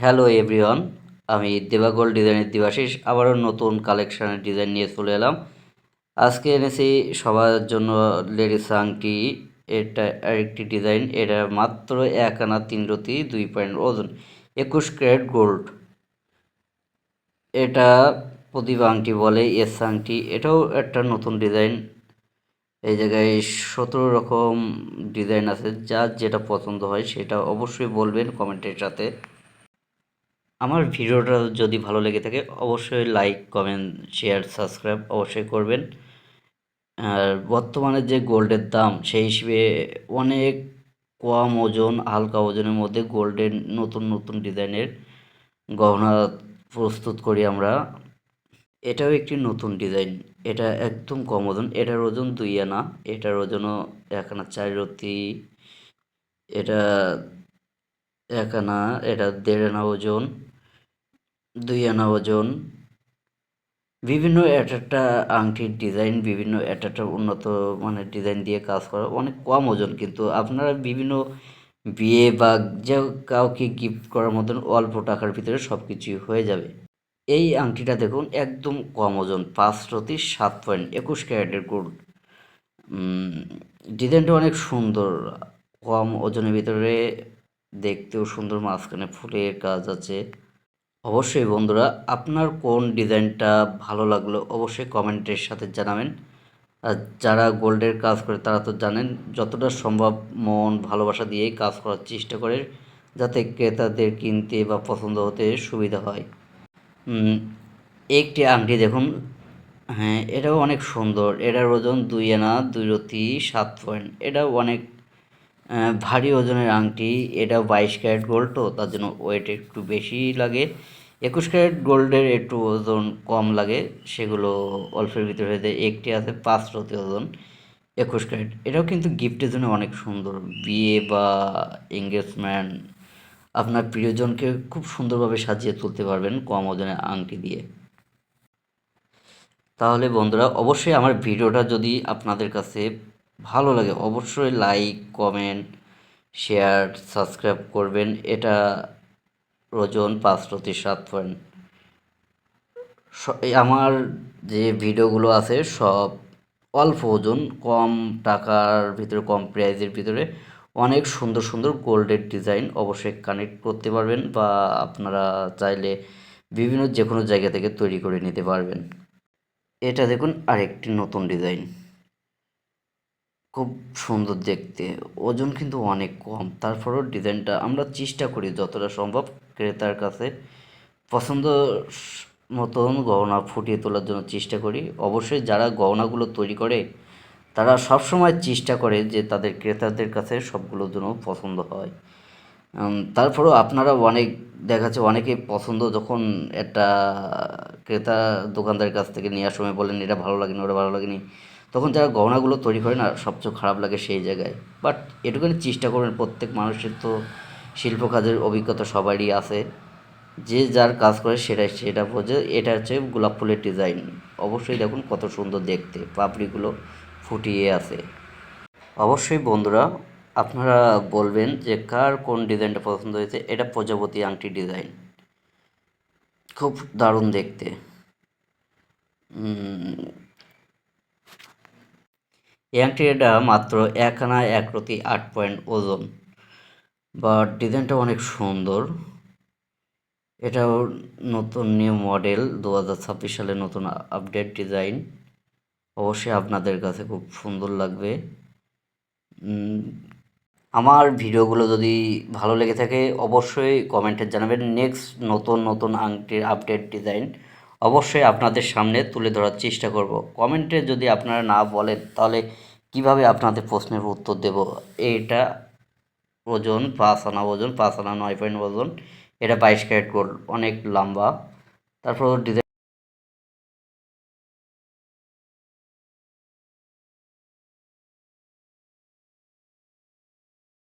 Hello everyone আমি দেবাগোল ডিজাইনের দিবাশিস, আবারও নতুন কালেকশানের ডিজাইন নিয়ে চলে এলাম। আজকে এনেছি সবার জন্য লেডিস আংটি। এটা আরেকটি ডিজাইন এটা মাত্র এক আনা তিন রতি, দুই পয়েন্ট ওজন, একুশ ক্যারেট গোল্ড এটা প্রদীপ আংটি বলে এস আংটি। এটাও একটা নতুন ডিজাইন এই জায়গায় সতেরো রকম ডিজাইন আছে, যার যেটা পছন্দ হয় সেটা অবশ্যই বলবেন কমেন্টের সাথে। আমার ভিডিওটা যদি ভালো লেগে থাকে, অবশ্যই লাইক কমেন্ট শেয়ার সাবস্ক্রাইব অবশ্যই করবেন। আর বর্তমানে যে গোল্ডের দাম, সেই হিসেবে অনেক কম ওজন, হালকা ওজনের মধ্যে গোল্ডের নতুন নতুন ডিজাইনের গহনা প্রস্তুত করি আমরা। এটাও একটি নতুন ডিজাইন এটা একদম কম ওজন। এটার ওজন দুই আনা। এটার ওজনও এক আনা চার রতি। এটা এক আনা, এটা দেড় আনা ওজন। দুই আনা ওজন। বিভিন্ন এক একটা আংটির ডিজাইন বিভিন্ন এক একটা উন্নত মানের ডিজাইন দিয়ে কাজ করা অনেক কম ওজন, কিন্তু আপনারা বিভিন্ন বিয়ে বা যে কাউকে গিফট করার মতন অল্প টাকার ভিতরে সব কিছুই হয়ে যাবে। এই আংটিটা দেখুন, একদম কম ওজন, পাঁচ রতি সাত পয়েন্ট একুশ ক্যারেটের গোল্ড ডিজাইনটা অনেক সুন্দর, কম ওজনের ভিতরে দেখতেও সুন্দর, মাঝখানে ফুলের কাজ আছে। অবশ্যই বন্ধুরা, আপনার কোন ডিজাইনটা ভালো লাগল অবশ্যই কমেন্টের সাথে জানাবেন। আর যারা গোল্ডের কাজ করে তারা তো জানেন, যতটা সম্ভব মন, ভালোবাসা দিয়েই কাজ করার চেষ্টা করে যাতে ক্রেতাদের কিনতে বা পছন্দ হতে সুবিধা হয়। একটি আংটি দেখুন। হ্যাঁ এটাও অনেক সুন্দর। এটার ওজন দুই আনা, দুই রতি, সাত পয়েন্ট। এটাও অনেক ভারী ওজনের আংটি। এটাও বাইশ ক্যারেট গোল্ড তো, তার জন্য ওয়েট একটু বেশি লাগে। একুশ ক্যারেট গোল্ডের একটু ওজন কম লাগে, সেগুলো অল্পের ভিতরে হয়ে যায় একটি আছে পাঁচ রতি ওজন, একুশ ক্যারেট। এটাও কিন্তু গিফটের জন্য অনেক সুন্দর। বিয়ে বা এঙ্গেজমেন্ট আপনার প্রিয়জনকে খুব সুন্দরভাবে সাজিয়ে তুলতে পারবেন কম ওজনের আংটি দিয়ে। তাহলে বন্ধুরা, অবশ্যই আমার ভিডিওটা যদি আপনাদের কাছে ভালো লাগে, অবশ্যই লাইক কমেন্ট শেয়ার সাবস্ক্রাইব করবেন। এটা ওজন পাঁচ প্রতি সাত পয়েন্ট আমার যে ভিডিওগুলো আছে সব অল্প ওজন, কম টাকার ভিতরে, কম প্রাইজের ভিতরে অনেক সুন্দর সুন্দর গোল্ডের ডিজাইন অবশ্যই কানেক্ট করতে পারবেন বা আপনারা চাইলে বিভিন্ন যে কোনো জায়গা থেকে তৈরি করে নিতে পারবেন। এটা দেখুন আরেকটি নতুন ডিজাইন খুব সুন্দর দেখতে। ওজন কিন্তু অনেক কম। তারপরেও ডিজাইনটা আমরা চেষ্টা করি যতটা সম্ভব ক্রেতার কাছে পছন্দ মতন গহনা ফুটিয়ে তোলার জন্য চেষ্টা করি। অবশ্যই যারা গহনাগুলো তৈরি করে, তারা সবসময় চেষ্টা করে যে তাদের ক্রেতাদের কাছে সবগুলো যেন পছন্দ হয়। তারপরেও আপনারা অনেক, দেখা যাচ্ছে অনেকে পছন্দ যখন একটা ক্রেতা দোকানদারের কাছ থেকে নেওয়ার সময় বলেন, এটা ভালো লাগেনি, ওটা ভালো লাগেনি। তখন যারা গহনাগুলো তৈরি করে না, সবচেয়ে খারাপ লাগে সেই জায়গায়। বাট এটুকুনি চেষ্টা করবেন, প্রত্যেক মানুষের তো শিল্প কাজের অভিজ্ঞতা সবারই আছে। যে যার কাজ করে সেটাই, সেটা বোঝে। এটা হচ্ছে গোলাপ ফুলের ডিজাইন অবশ্যই দেখুন কত সুন্দর দেখতে, পাপড়িগুলো ফুটিয়ে আছে। অবশ্যই বন্ধুরা, আপনারা বলবেন যে কার কোন ডিজাইনটা পছন্দ হয়েছে? এটা প্রজাপতি আংটি ডিজাইন খুব দারুণ দেখতে। এই আংটিটা মাত্র এক আনা এক রতি আট পয়েন্ট ওজন। বা ডিজাইনটা অনেক সুন্দর। এটাও নতুন নিউ মডেল দু হাজার ছাব্বিশ সালে নতুন আপডেট ডিজাইন অবশ্যই আপনাদের কাছে খুব সুন্দর লাগবে। আমার ভিডিওগুলো যদি ভালো লেগে থাকে, অবশ্যই কমেন্টে জানাবেন। নেক্সট নতুন নতুন আংটির আপডেট ডিজাইন অবশ্যই আপনাদের সামনে তুলে ধরার চেষ্টা করব। কমেন্টে যদি আপনারা না বলেন, তাহলে কীভাবে আপনাদের প্রশ্নের উত্তর দেব? এটা ওজন, পাঁচ আনা ওজন, পাঁচ আনা নয় পয়েন্ট ওজন। এটা বাইশ ক্যারেট গোল্ড, অনেক লম্বা। তারপর ডিজাইন